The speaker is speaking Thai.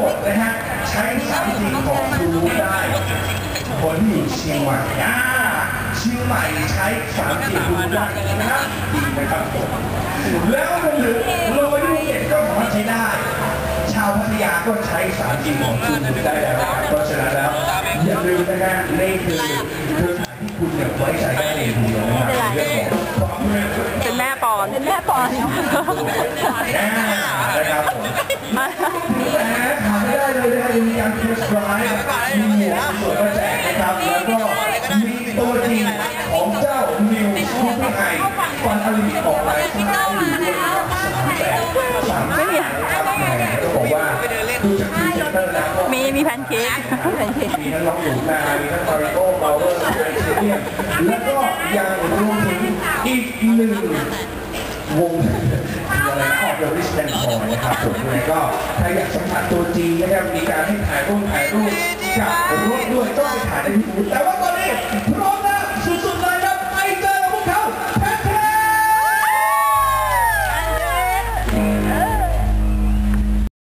หมดนะฮะใช้ 3G ของทูรูได้คนที่อยู่เชียงใหม่อ่าเชียงใหม่ใช้ 3G ทูรูได้นะครับดีนะครับผมแล้วมันเหลือเราไปดูเก็ตก็สามารถใช้ได้ ชาวพัทยาก็ใช้ 3G ของทูรูได้แล้วนะครับเพราะฉะนั้นแล้วอย่าลืมนะฮะนี่คือเครือข่ายที่คุณเนี่ยไว้ใจได้เลยทีเดียวนะครับในเรื่องของความเร็วเป็นแม่ปอนเป็นแม่ปอน หัวแจกนะครับแล้วก็มีตัวจริงของเจ้านิวคูเปอร์ไฮฟันอลิมิออกไปที่เขาอยู่ด้วยนะครับสามแสนสามแสนนะครับแหมต้องบอกว่าดูจากพรีเซนเตอร์แล้วมีมีแพนเค้กมีทั้งน้องหนูนามีทั้งมาริโอเบลเวอร์เชียแล้วก็ยังรวมถึงอีกหนึ่งวงอะไรออกเดอะริสแตนคอยนะครับผมก็ถ้าอยากสัมผัสตัวจริงนะครับมีการให้ถ่ายรูปถ่ายรูป กับรถด้วยก็ไปถ่ายได้ที่บูธแต่ว่า